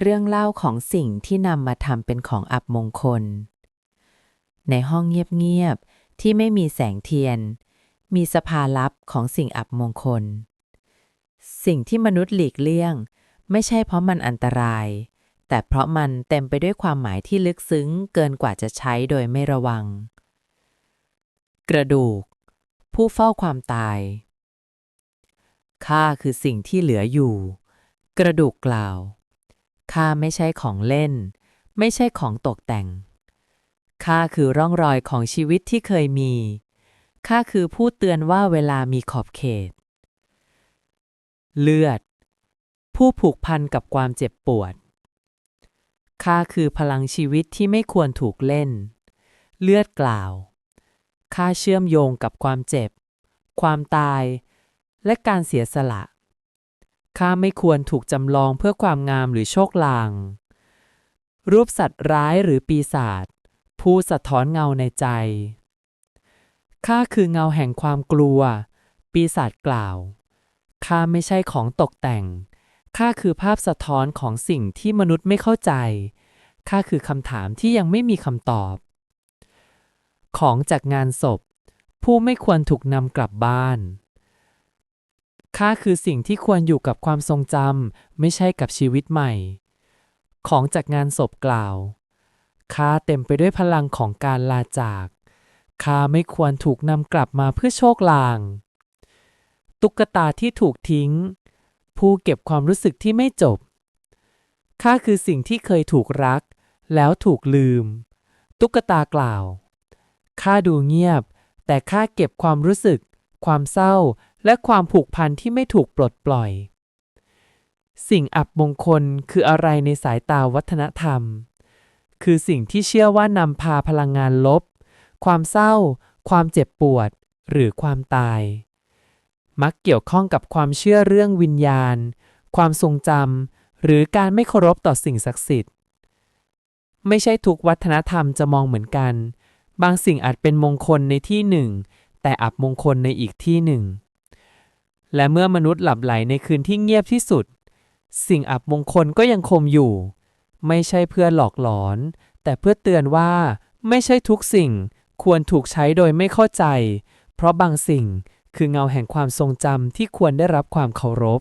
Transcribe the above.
เรื่องเล่าของสิ่งที่นำมาทำเป็นของอับมงคล ในห้องเงียบๆ ที่ไม่มีแสงเทียน มีสภาลับของสิ่งอับมงคล สิ่งที่มนุษย์หลีกเลี่ยง ไม่ใช่เพราะมันอันตราย แต่เพราะมันเต็มไปด้วยความหมายที่ลึกซึ้งเกินกว่าจะใช้โดยไม่ระวัง กระดูก ผู้เฝ้าความตายข้าคือสิ่งที่เหลืออยู่ กระดูกกล่าว ข้าไม่ใช่ของเล่น ไม่ใช่ของตกแต่ง ข้าคือร่องรอยของชีวิตที่เคยมี ข้าคือผู้เตือนว่าเวลามีขอบเขต เลือด ผู้ผูกพันกับความเจ็บปวด ข้าคือพลังชีวิตที่ไม่ควรถูกเล่น เลือดกล่าว ข้าเชื่อมโยงกับความเจ็บ ความตาย และการเสียสละ ข้าไม่ควรถูกจำลองเพื่อความงามหรือโชคลาง รูปสัตว์ร้ายหรือปีศาจผู้สะท้อนเงาในใจข้าคือเงาแห่งความกลัว ปีศาจกล่าวข้าไม่ใช่ของตกแต่งข้าคือภาพสะท้อนของสิ่งที่มนุษย์ไม่เข้าใจข้าคือคำถามที่ยังไม่มีคำตอบ ของจากงานศพ ผู้ไม่ควรถูกนำกลับบ้าน ข้าคือสิ่งที่ควรอยู่กับความทรงจำไม่ใช่กับชีวิตใหม่ ของจากงานศพกล่าวข้าเต็มไปด้วยพลังของการลาจากข้าไม่ควรถูกนำกลับมาเพื่อโชคลาง ตุ๊กตาที่ถูกทิ้ง ผู้เก็บความรู้สึกที่ไม่จบข้าคือสิ่งที่เคยถูกรัก แล้วถูกลืม ตุ๊กตากล่าวข้าดูเงียบ แต่ข้าเก็บความรู้สึก ความเศร้า และความผูกพันที่ไม่ถูกปลดปล่อย สิ่งอับมงคลคืออะไรในสายตาวัฒนธรรม คือสิ่งที่เชื่อว่านำพาพลังงานลบ ความเศร้า ความเจ็บปวด หรือความตาย มักเกี่ยวข้องกับความเชื่อเรื่องวิญญาณ ความทรงจำหรือการไม่เคารพต่อสิ่งศักดิ์สิทธิ์ ไม่ใช่ทุกวัฒนธรรมจะมองเหมือนกัน บางสิ่งอาจเป็นมงคลในที่หนึ่ง แต่อับมงคลในอีกที่หนึ่ง และเมื่อมนุษย์หลับไหลในคืนที่เงียบที่สุด สิ่งอับมงคลก็ยังคงอยู่ ไม่ใช่เพื่อหลอกหลอน แต่เพื่อเตือนว่าไม่ใช่ทุกสิ่งควรถูกใช้โดยไม่เข้าใจ เพราะบางสิ่งคือเงาแห่งความทรงจำที่ควรได้รับความเคารพ